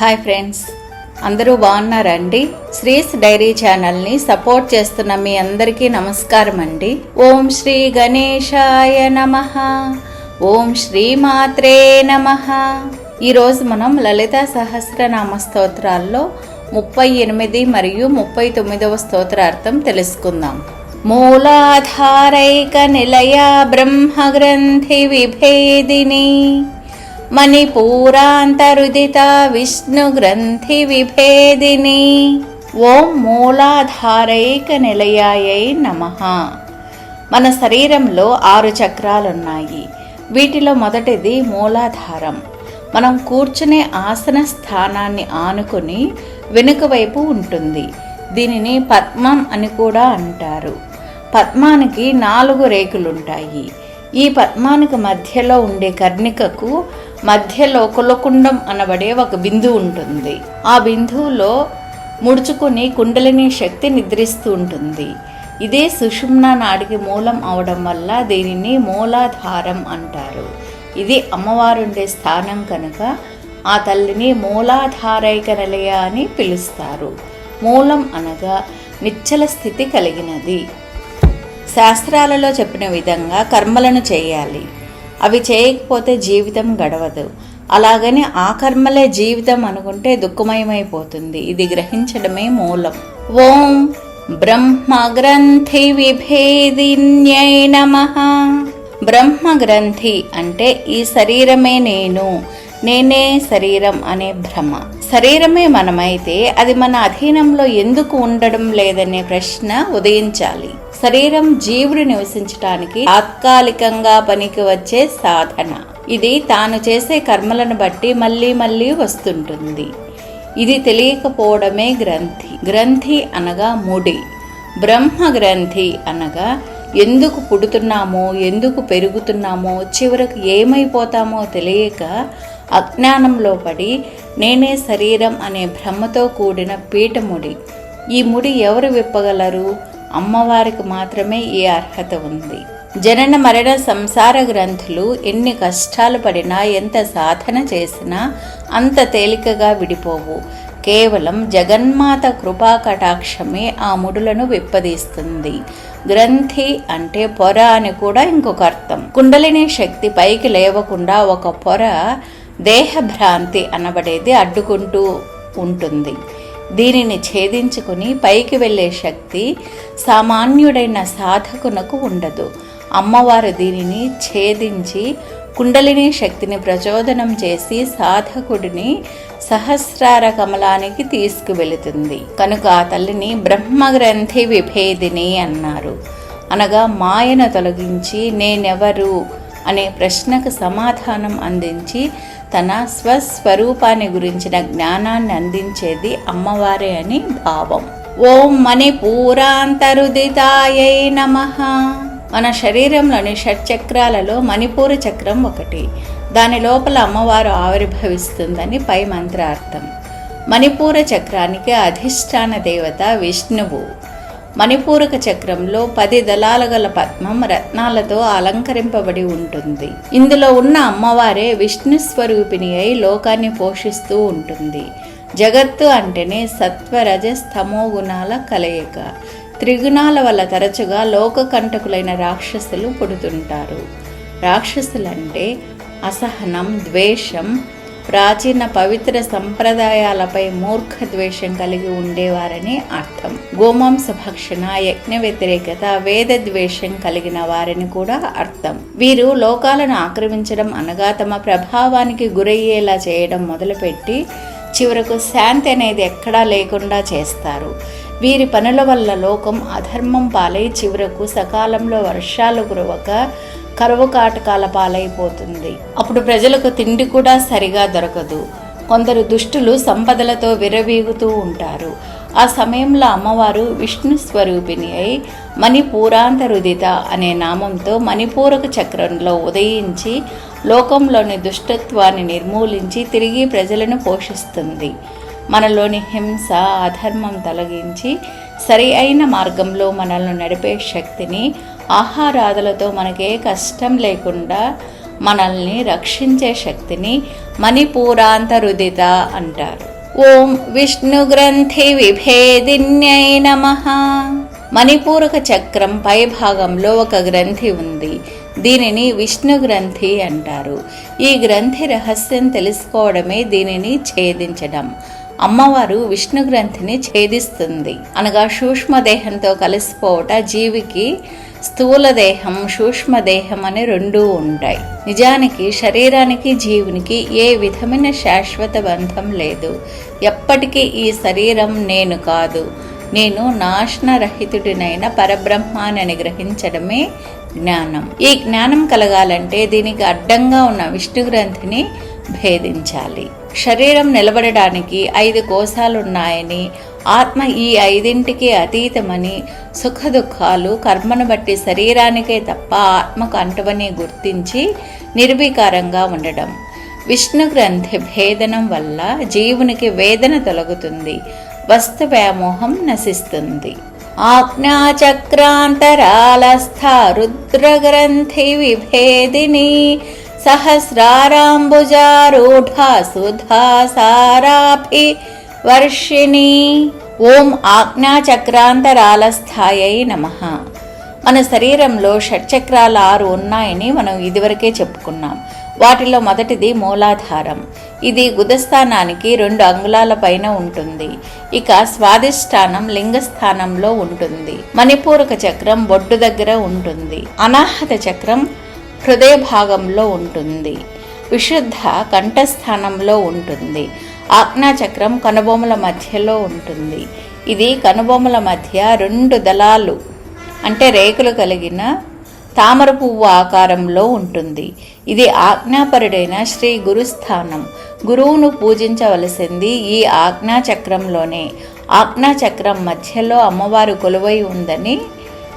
Hi friends అందరూ బాగున్నారండి? శ్రీస్ dairy ఛానల్ని సపోర్ట్ చేస్తున్న మీ అందరికీ నమస్కారం అండి. ఓం శ్రీ గణేశాయ నమ. ఓం శ్రీ మాత్రే నమ. ఈరోజు మనం లలిత సహస్రనామ స్తోత్రాల్లో ముప్పై ఎనిమిది మరియు ముప్పై తొమ్మిదవ స్తోత్రార్థం తెలుసుకుందాం. మూలాధారైక నిలయ బ్రహ్మగ్రంథి విభేదిని మణిపూరాంతరుదిత విష్ణు గ్రంథి విభేదిని ఓం మూలాధారైక నిలయాయై నమ. మన శరీరంలో ఆరు చక్రాలున్నాయి. వీటిలో మొదటిది మూలాధారం. మనం కూర్చునే ఆసన స్థానాన్ని ఆనుకుని వెనుక వైపు ఉంటుంది. దీనిని పద్మం అని కూడా అంటారు. పద్మానికి నాలుగు రేకులుంటాయి. ఈ పద్మానికి మధ్యలో ఉండే కర్ణికకు మధ్యలో కులకుండం అనబడే ఒక బిందువు ఉంటుంది. ఆ బిందువులో ముడుచుకుని కుండలిని శక్తి నిద్రిస్తూ ఉంటుంది. ఇదే సుషుమ్న నాడికి మూలం అవడం వల్ల దీనిని మూలాధారం అంటారు. ఇది అమ్మవారుండే స్థానం కనుక ఆ తల్లిని మూలాధారైక నిలయ అని పిలుస్తారు. మూలం అనగా నిచ్చల స్థితి కలిగినది. శాస్త్రాలలో చెప్పిన విధంగా కర్మలను చేయాలి. అవి చేయకపోతే జీవితం గడవదు. అలాగని ఆ కర్మలే జీవితం అనుకుంటే దుఃఖమయమైపోతుంది. ఇది గ్రహించడమే మూలం. ఓం బ్రహ్మగ్రంథి విభేదిన్యై నమ. బ్రహ్మగ్రంథి అంటే ఈ శరీరమే నేను నేనే శరీరం అనే భ్రమ. శరీరమే మనమైతే అది మన అధీనంలో ఎందుకు ఉండడం లేదనే ప్రశ్న ఉదయించాలి. శరీరం జీవుడు నివసించటానికి తాత్కాలికంగా పనికి వచ్చే సాధన. ఇది తాను చేసే కర్మలను బట్టి మళ్ళీ మళ్ళీ వస్తుంటుంది. ఇది తెలియకపోవడమే గ్రంథి. గ్రంథి అనగా ముడి. బ్రహ్మ గ్రంథి అనగా ఎందుకు పుడుతున్నామో ఎందుకు పెరుగుతున్నామో చివరకు ఏమైపోతామో తెలియక అజ్ఞానంలో పడి నేనే శరీరం అనే భ్రమతో కూడిన పీఠముడి. ఈ ముడి ఎవరు విప్పగలరు? అమ్మవారికి మాత్రమే ఈ అర్హత ఉంది. జనన మరణ సంసార గ్రంథులు ఎన్ని కష్టాలు పడినా ఎంత సాధన చేసినా అంత తేలికగా విడిపోవు. కేవలం జగన్మాత కృపా కటాక్షమే ఆ ముడులను విప్పదీస్తుంది. గ్రంథి అంటే పొర అని కూడా ఇంకొక అర్థం. కుండలిని శక్తి పైకి లేవకుండా ఒక పొర దేహభ్రాంతి అనబడేది అడ్డుకుంటూ ఉంటుంది. దీనిని ఛేదించుకుని పైకి వెళ్ళే శక్తి సామాన్యుడైన సాధకునకు ఉండదు. అమ్మవారు దీనిని ఛేదించి కుండలిని శక్తిని ప్రచోదనం చేసి సాధకుడిని సహస్రార కమలానికి తీసుకువెళుతుంది. కనుక ఆ తల్లిని బ్రహ్మగ్రంథి విభేదిని అన్నారు. అనగా మాయను తొలగించి నేనెవరు? అనే ప్రశ్నకు సమాధానం అందించి తన స్వస్వరూపాన్ని గురించిన జ్ఞానాన్ని అందించేది అమ్మవారే అని భావం. ఓం మణిపూరాంతరుదితాయై నమ. మన శరీరంలోని షట్చక్రాలలో మణిపూర చక్రం ఒకటి. దాని లోపల అమ్మవారు ఆవిర్భవిస్తుందని పై మంత్రార్థం. మణిపూర చక్రానికి అధిష్టాన దేవత విష్ణువు. మణిపూరక చక్రంలో పది దళాల గల పద్మం రత్నాలతో అలంకరింపబడి ఉంటుంది. ఇందులో ఉన్న అమ్మవారే విష్ణు స్వరూపిణి అయి లోకాన్ని పోషిస్తూ ఉంటుంది. జగత్తు అంటేనే సత్వరజస్తమో గుణాల కలయిక. త్రిగుణాల వల్ల తరచుగా లోకకంటకులైన రాక్షసులు పుడుతుంటారు. రాక్షసులంటే అసహనం ద్వేషం ప్రాచీన పవిత్ర సంప్రదాయాలపై మూర్ఖ ద్వేషం కలిగి ఉండేవారని అర్థం. గోమాంస భక్షణ యజ్ఞ వ్యతిరేకత వేద ద్వేషం కలిగిన వారని కూడా అర్థం. వీరు లోకాలను ఆక్రమించడం అనగా తమ ప్రభావానికి గురయ్యేలా చేయడం మొదలుపెట్టి చివరకు శాంతి అనేది ఎక్కడా లేకుండా చేస్తారు. వీరి పనుల వల్ల లోకం అధర్మం పాలై చివరకు సకాలంలో వర్షాలు కురవక కరువు కాటకాల పాలైపోతుంది. అప్పుడు ప్రజలకు తిండి కూడా సరిగా దొరకదు. కొందరు దుష్టులు సంపదలతో విరవీగుతూ ఉంటారు. ఆ సమయంలో అమ్మవారు విష్ణు స్వరూపిణి అయి మణిపూరాంతరుదిత అనే నామంతో మణిపూరక చక్రంలో ఉదయించి లోకంలోని దుష్టత్వాన్ని నిర్మూలించి తిరిగి ప్రజలను పోషిస్తుంది. మనలోని హింస అధర్మం తొలగించి సరి అయిన మార్గంలో మనల్ని నడిపే శక్తిని ఆహారాదులతో మనకే కష్టం లేకుండా మనల్ని రక్షించే శక్తిని మణిపూరాంతరుదిత అంటారు. ఓం విష్ణు గ్రంథి విభేదిన్యై నమ. మణిపూరక చక్రం పై భాగంలో ఒక గ్రంథి ఉంది. దీనిని విష్ణు గ్రంథి అంటారు. ఈ గ్రంథి రహస్యం తెలుసుకోవడమే దీనిని ఛేదించడం. అమ్మవారు విష్ణు గ్రంథిని ఛేదిస్తుంది. అనగా సూక్ష్మదేహంతో కలిసిపోవట జీవికి స్థూల దేహం సూక్ష్మదేహం అని రెండూ ఉంటాయి. నిజానికి శరీరానికి జీవునికి ఏ విధమైన శాశ్వత బంధం లేదు. ఎప్పటికీ ఈ శరీరం నేను కాదు. నేను నాశనరహితుడినైన పరబ్రహ్మాన్ని గ్రహించడమే జ్ఞానం. ఈ జ్ఞానం కలగాలంటే దీనికి అడ్డంగా ఉన్న విష్ణు గ్రంథిని భేదించాలి. శరీరం నిలబడడానికి ఐదు కోశాలున్నాయని ఆత్మ ఈ ఐదింటికి అతీతమని సుఖ దుఃఖాలు కర్మను బట్టి శరీరానికే తప్ప ఆత్మకు అంటవని గుర్తించి నిర్వికారంగా ఉండడం. విష్ణు గ్రంథి భేదనం వల్ల జీవునికి వేదన తొలగుతుంది. వస్తు వ్యామోహం నశిస్తుంది. ఆజ్ఞాచక్రాంతరాలస్థ రుద్రగ్రంథి విభేదిని సహస్రారాంబుజారూఢ సుధా సారాభి వర్షిణి ఓం ఆజ్ఞాచక్రాంతరాలస్థాయై నమ. మన శరీరంలో షట్చక్రాలు ఆరు ఉన్నాయని మనం ఇదివరకే చెప్పుకున్నాం. వాటిలో మొదటిది మూలాధారం. ఇది గుదస్థానానికి రెండు అంగుళాల పైన ఉంటుంది. ఇక స్వాదిష్టానం లింగస్థానంలో ఉంటుంది. మణిపూరక చక్రం బొడ్డు దగ్గర ఉంటుంది. అనాహత చక్రం హృదయ భాగంలో ఉంటుంది. విశుద్ధ కంఠస్థానంలో ఉంటుంది. ఆజ్ఞాచక్రం కనుబొమ్మల మధ్యలో ఉంటుంది. ఇది కనుబొమ్మల మధ్య రెండు దళాలు అంటే రేకులు కలిగిన తామర పువ్వు ఆకారంలో ఉంటుంది. ఇది ఆజ్ఞాపరుడైన శ్రీ గురుస్థానం. గురువును పూజించవలసింది ఈ ఆజ్ఞాచక్రంలోనే. ఆజ్ఞాచక్రం మధ్యలో అమ్మవారు కొలువై ఉందని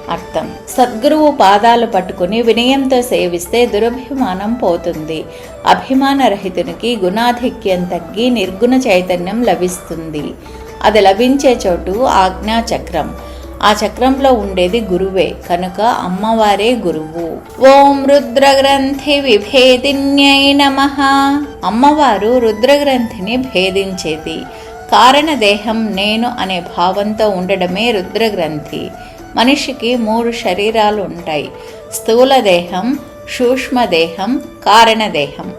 అర్థం. సద్గురువు పాదాలు పట్టుకుని వినయంతో సేవిస్తే దురభిమానం పోతుంది. అభిమానరహితునికి గుణాధిక్యం తగ్గి నిర్గుణ చైతన్యం లభిస్తుంది. అది లభించే చోటు ఆజ్ఞా చక్రం. ఆ చక్రంలో ఉండేది గురువే కనుక అమ్మవారే గురువు. ఓం రుద్రగ్రంథి విభేదిన్యై నమ. అమ్మవారు రుద్రగ్రంథిని భేదించేది. కారణదేహం నేను అనే భావంతో ఉండడమే రుద్రగ్రంథి. మనిషికి మూడు శరీరాలు ఉంటాయి స్థూల దేహం సూక్ష్మదేహం కారణదేహం.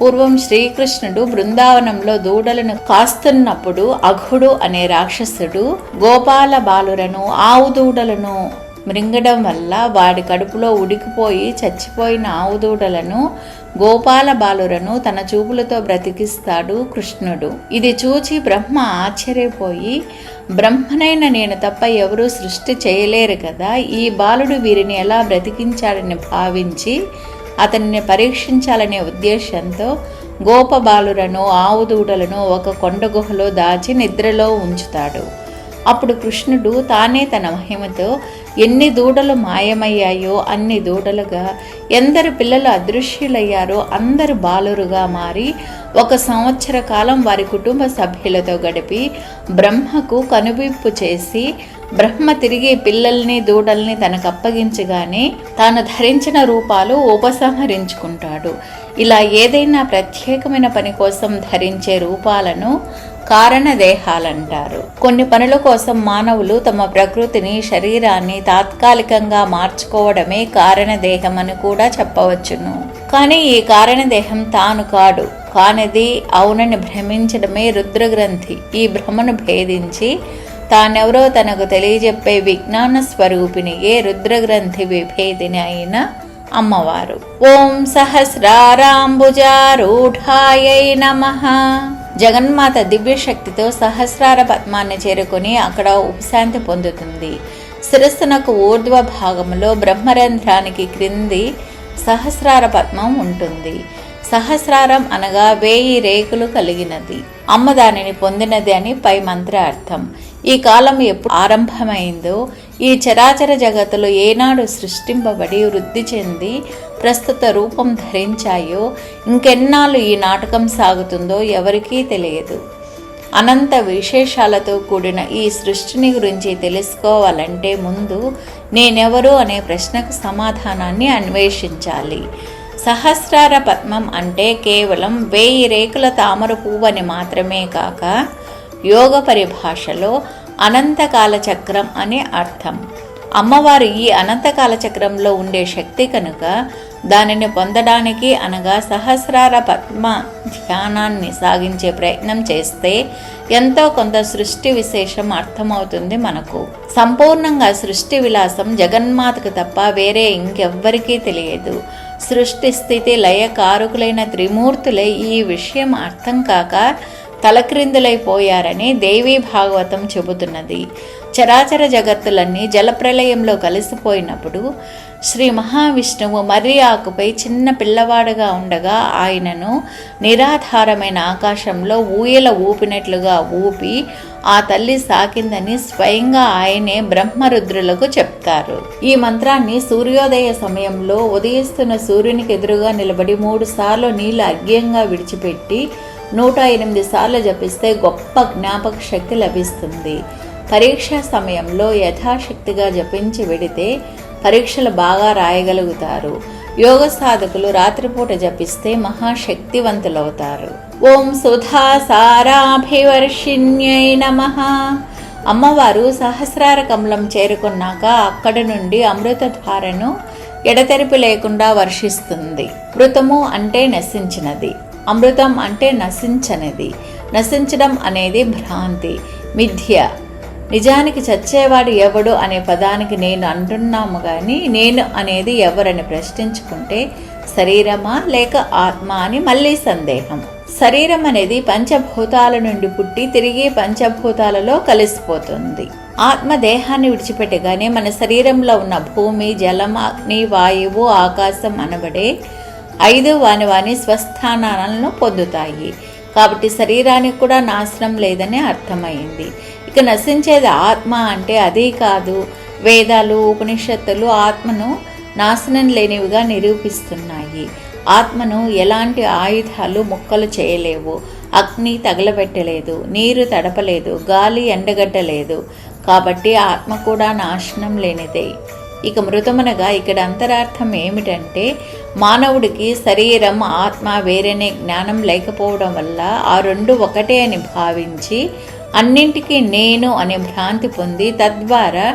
పూర్వం శ్రీకృష్ణుడు బృందావనంలో దూడలను కాస్తున్నప్పుడు అఘుడు అనే రాక్షసుడు గోపాల బాలురను ఆవు దూడలను మృంగడం వల్ల వాడి కడుపులో ఉడికిపోయి చచ్చిపోయిన ఆవుదూడలను గోపాల బాలురను తన చూపులతో బ్రతికిస్తాడు కృష్ణుడు. ఇది చూచి బ్రహ్మ ఆశ్చర్యపోయి బ్రహ్మనైన నేను తప్ప ఎవరూ సృష్టి చేయలేరు కదా ఈ బాలుడు వీరిని ఎలా బ్రతికించాడని భావించి అతన్ని పరీక్షించాలనే ఉద్దేశంతో గోపబాలురను ఆవుదూడలను ఒక కొండ గుహలో దాచి నిద్రలో ఉంచుతాడు. అప్పుడు కృష్ణుడు తానే తన మహిమతో ఎన్ని దూడలు మాయమయ్యాయో అన్ని దూడలుగా ఎందరు పిల్లలు అదృశ్యులయ్యారో అందరు బాలురుగా మారి ఒక సంవత్సర కాలం వారి కుటుంబ సభ్యులతో గడిపి బ్రహ్మకు కనువిప్పు చేసి బ్రహ్మ తిరిగి పిల్లల్ని దూడల్ని తనకు అప్పగించగానే తాను ధరించిన రూపాలు ఉపసంహరించుకుంటాడు. ఇలా ఏదైనా ప్రత్యేకమైన పని కోసం ధరించే రూపాలను కారణదేహాలంటారు. కొన్ని పనుల కోసం మానవులు తమ ప్రకృతిని శరీరాన్ని తాత్కాలికంగా మార్చుకోవడమే కారణదేహం అని కూడా చెప్పవచ్చును. కానీ ఈ కారణదేహం తాను కాడు. కానిది అవునని భ్రమించడమే రుద్రగ్రంథి. ఈ భ్రమను భేదించి తానెవరో తనకు తెలియజెప్పే విజ్ఞాన స్వరూపినియే రుద్రగ్రంథి విభేదిని అయిన అమ్మవారు. ఓం సహస్రారాంబుజారూఢాయై నమ. జగన్మాత దివ్యశక్తితో సహస్రార పద్మాన్ని చేరుకుని అక్కడ ఉపశాంతి పొందుతుంది. శిరస్సునకు ఊర్ధ్వ భాగంలో బ్రహ్మరంధ్రానికి క్రింది సహస్రార పద్మం ఉంటుంది. సహస్రారం అనగా వేయి రేకులు కలిగినది. అమ్మ దానిని పొందినది అని పై మంత్ర అర్థం ఈ కాలం ఎప్పుడు ఆరంభమైందో ఈ చరాచర జగత్తులు ఏనాడు సృష్టింపబడి వృద్ధి చెంది ప్రస్తుత రూపం ధరించాయో ఇంకెన్నాళ్ళు ఈ నాటకం సాగుతుందో ఎవరికీ తెలియదు. అనంత విశేషాలతో కూడిన ఈ సృష్టిని గురించి తెలుసుకోవాలంటే ముందు నేనెవరు అనే ప్రశ్నకు సమాధానాన్ని అన్వేషించాలి. సహస్రార పద్మం అంటే కేవలం వేయి రేకుల తామర పువ్వు అని మాత్రమే కాక యోగ పరిభాషలో అనంతకాల చక్రం అనే అర్థం. అమ్మవారు ఈ అనంతకాల చక్రంలో ఉండే శక్తి కనుక దానిని పొందడానికి అనగా సహస్రార పద్మ ధ్యానాన్ని సాగించే ప్రయత్నం చేస్తే ఎంతో కొంత సృష్టి విశేషం అర్థమవుతుంది మనకు. సంపూర్ణంగా సృష్టి విలాసం జగన్మాతకు తప్ప వేరే ఇంకెవ్వరికీ తెలియదు. సృష్టి స్థితి లయ కారుకులైన త్రిమూర్తులే ఈ విషయం అర్థం కాక తలక్రిందులైపోయారని దేవీ భాగవతం చెబుతున్నది. చరాచర జగత్తులన్నీ జలప్రలయంలో కలిసిపోయినప్పుడు శ్రీ మహావిష్ణువు మర్రి ఆకుపై చిన్న పిల్లవాడుగా ఉండగా ఆయనను నిరాధారమైన ఆకాశంలో ఊయల ఊపినట్లుగా ఊపి ఆ తల్లి సాకిందని స్వయంగా ఆయనే బ్రహ్మరుద్రులకు చెప్తారు. ఈ మంత్రాన్ని సూర్యోదయ సమయంలో ఉదయిస్తున్న సూర్యునికి ఎదురుగా నిలబడి మూడు సార్లు నీళ్ళు అర్ఘ్యంగా విడిచిపెట్టి నూట ఎనిమిది సార్లు జపిస్తే గొప్ప జ్ఞాపక శక్తి లభిస్తుంది. పరీక్షా సమయంలో యథాశక్తిగా జపించి వెడితే పరీక్షలు బాగా రాయగలుగుతారు. యోగ సాధకులు రాత్రిపూట జపిస్తే మహాశక్తివంతులవుతారు. ఓం సుధా సారాభివర్షిణ్యై నమ. అమ్మవారు సహస్రార కమలం చేరుకున్నాక అక్కడి నుండి అమృతధారను ఎడతెరిపి లేకుండా వర్షిస్తుంది. మృతము అంటే నశించినది. అమృతం అంటే నశించనిది. నశించడం అనేది భ్రాంతి మిథ్య. నిజానికి చచ్చేవాడు ఎవడు అనే పదానికి నేను అంటున్నాము కానీ నేను అనేది ఎవరని ప్రశ్నించుకుంటే శరీరమా లేక ఆత్మ అని మళ్ళీ సందేహం. శరీరం అనేది పంచభూతాల నుండి పుట్టి తిరిగి పంచభూతాలలో కలిసిపోతుంది. ఆత్మ దేహాన్ని విడిచిపెట్టగానే మన శరీరంలో ఉన్న భూమి జలం అగ్ని వాయువు ఆకాశం అనబడే ఐదు వాని వాని స్వస్థానాలను పొందుతాయి. కాబట్టి శరీరానికి కూడా నాశనం లేదని అర్థమైంది. ఇక నశించేది ఆత్మ అంటే అదే కాదు. వేదాలు ఉపనిషత్తులు ఆత్మను నాశనం లేనివిగా నిరూపిస్తున్నాయి. ఆత్మను ఎలాంటి ఆయుధాలు ముక్కలు చేయలేవు. అగ్ని తగలబెట్టలేదు నీరు తడపలేదు గాలి ఎండగట్టలేదు. కాబట్టి ఆత్మ కూడా నాశనం లేనిదే. ఇక మృతమనగా ఇక్కడ అంతరార్థం ఏమిటంటే మానవుడికి శరీరం ఆత్మ వేరేనే జ్ఞానం లేకపోవడం వల్ల ఆ రెండు ఒకటే అని భావించి అన్నింటికీ నేను అనే భ్రాంతి పొంది తద్వారా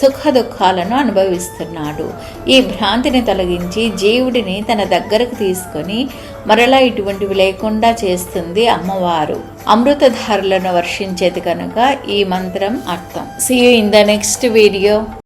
సుఖ దుఃఖాలను అనుభవిస్తున్నాడు. ఈ భ్రాంతిని తొలగించి జీవుడిని తన దగ్గరకు తీసుకొని మరలా ఇటువంటివి లేకుండా చేస్తుంది అమ్మవారు. అమృతధారులను వర్షించేది కనుక ఈ మంత్రం అర్థం. See you in the next video